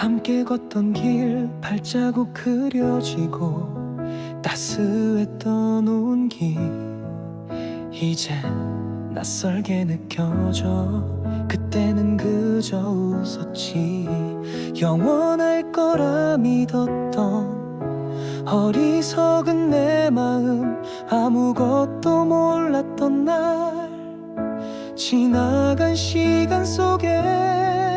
함께 걷던 길 발자국 그려지고 따스했던 온기. 이제 낯설게 느껴져. 그때는 그저 웃었지. 영원할 거라 믿었던 어리석은 내 마음 아무것도 몰랐던 날. 지나간 시간 속에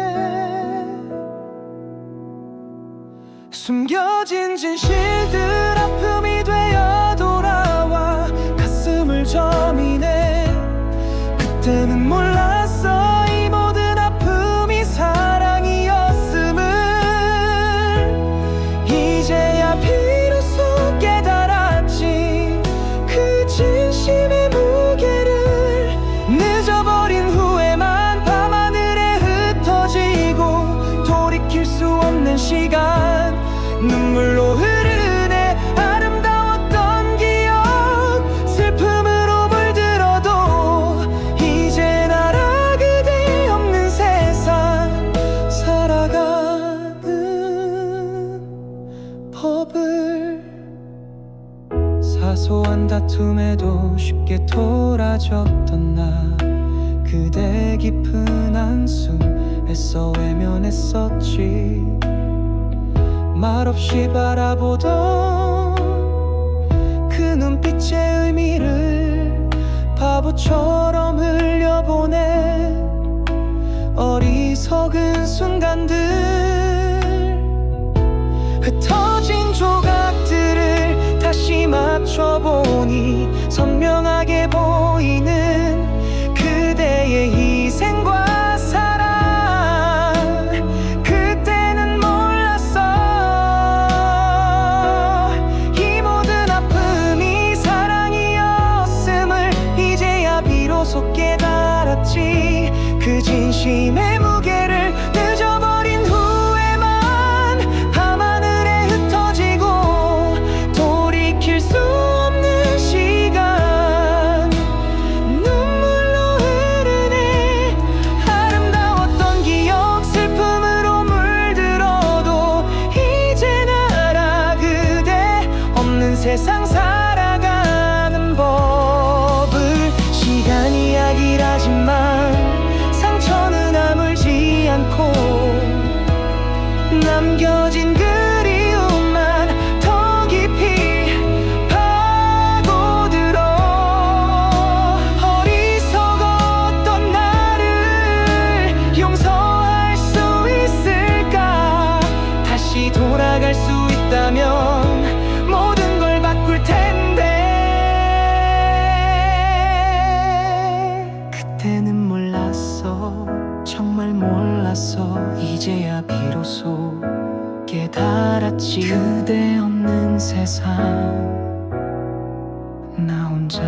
숨겨진 진실들 아픔이 되어 돌아와 가슴을 저미네. 그때는 몰랐어 이 모든 아픔이 사랑이었음을. 이제야 비로소 깨달았지 그 진심의 무게를 늦어버린 후에만 밤하늘에 흩어지고 돌이킬 수 없는 시간 눈물로 흐르네 아름다웠던 기억. 슬픔으로 물들어도 이제 나라 그대 없는 세상. 살아가는 법을 사소한 다툼에도 쉽게 돌아졌던 나. 그대 깊은 한숨 애써 외면했었지 말없이 바라보던 그 눈빛의 의미를 바보처럼 흘려보내 어리석은 순간들 흩어진 조각들을 다시 맞춰보니 선명하게 보이는 진심의 무게를 늦어버린 후에만 밤하늘에 흩어지고 돌이킬 수 없는 시간. 눈물로 흐르네 아름다웠던 기억 슬픔으로 물들어도 이제 나라 그대 없는 세상 남겨진 그리움만 더 깊이 파고들어. 어리석었던 나를 용서할 수 있을까? 다시 돌아갈 수 있다면 몰랐어 이제야 비로소 깨달았지 그대 없는 세상. 나 혼자